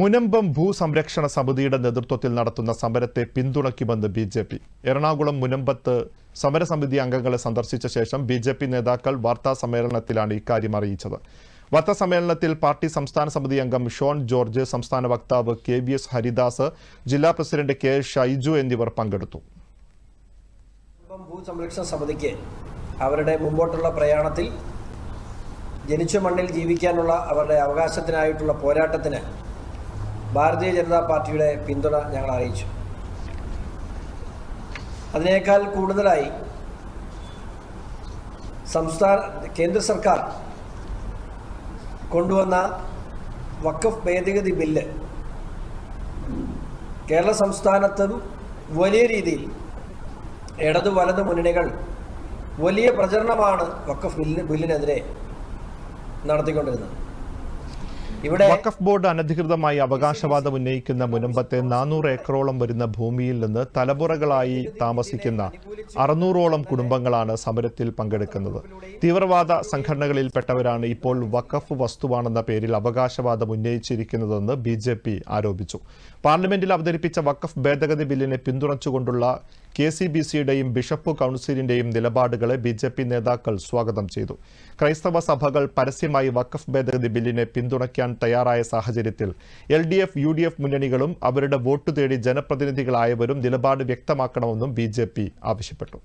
മുനമ്പം ഭൂസംരക്ഷണ സമിതിയുടെ നേതൃത്വത്തിൽ നടത്തുന്ന സമരത്തെ പിന്തുണയ്ക്കുമെന്ന് ബി ജെ പി. എറണാകുളം മുനമ്പത്ത് സമരസമിതി അംഗങ്ങളെ സന്ദർശിച്ച ശേഷം ബി ജെ പി നേതാക്കൾ വാർത്താ സമ്മേളനത്തിലാണ് ഇക്കാര്യം അറിയിച്ചത്. വാർത്താസമ്മേളനത്തിൽ പാർട്ടി സംസ്ഥാന സമിതി അംഗം ഷോൺ ജോർജ് സംസ്ഥാന വക്താവ് കെ വി എസ് ഹരിദാസ് ജില്ലാ പ്രസിഡന്റ് കെ ഷൈജു എന്നിവർ പങ്കെടുത്തു. ഭൂസംരക്ഷണ സമിതിക്ക് അവരുടെ മുമ്പോട്ടുള്ള പ്രയാണത്തിൽ ജനിച്ച മണ്ണിൽ ജീവിക്കാനുള്ള അവരുടെ അവകാശത്തിനായിട്ടുള്ള പോരാട്ടത്തിന് ഭാരതീയ ജനതാ പാർട്ടിയുടെ പിന്തുണ ഞങ്ങൾ അറിയിച്ചു. അതിനേക്കാൾ കൂടുതലായി സംസ്ഥാന കേന്ദ്ര സർക്കാർ കൊണ്ടുവന്ന വഖഫ് ഭേദഗതി ബില്ല് കേരള സംസ്ഥാനത്തും വലിയ രീതിയിൽ ഇടതു വലത് മുന്നണികൾ വലിയ പ്രചരണമാണ് വഖഫ് ബില്ല് ബില്ലിനെതിരെ നടത്തിക്കൊണ്ടിരുന്നത്. ഇവിടെ വഖഫ് ബോർഡ് അനധികൃതമായി അവകാശവാദം ഉന്നയിക്കുന്ന മുനമ്പത്തെ നാനൂറ് ഏക്കറോളം വരുന്ന ഭൂമിയിൽ നിന്ന് തലമുറകളായി താമസിക്കുന്ന അറുന്നൂറോളം കുടുംബങ്ങളാണ് സമരത്തിൽ പങ്കെടുക്കുന്നത്. തീവ്രവാദ സംഘടനകളിൽപ്പെട്ടവരാണ് ഇപ്പോൾ വഖഫ് വസ്തുവാണെന്ന പേരിൽ അവകാശവാദം ഉന്നയിച്ചിരിക്കുന്നതെന്ന് ബി ആരോപിച്ചു. പാർലമെന്റിൽ അവതരിപ്പിച്ച വഖഫ് ഭേദഗതി ബില്ലിനെ പിന്തുണച്ചുകൊണ്ടുള്ള കെ സി ബി സിയുടെയും ബിഷപ്പ് കൗൺസിലിന്റെയും നിലപാടുകളെ ബി ജെ പി നേതാക്കൾ സ്വാഗതം ചെയ്തു. ക്രൈസ്തവ സഭകൾ പരസ്യമായി വഖഫ് ഭേദഗതി ബില്ലിനെ പിന്തുണയ്ക്കാൻ തയ്യാറായ സാഹചര്യത്തിൽ L D F U D F മുന്നണികളും അവരുടെ വോട്ട് തേടി ജനപ്രതിനിധികളായവരും നിലപാട് വ്യക്തമാക്കണമെന്നും ബി ആവശ്യപ്പെട്ടു.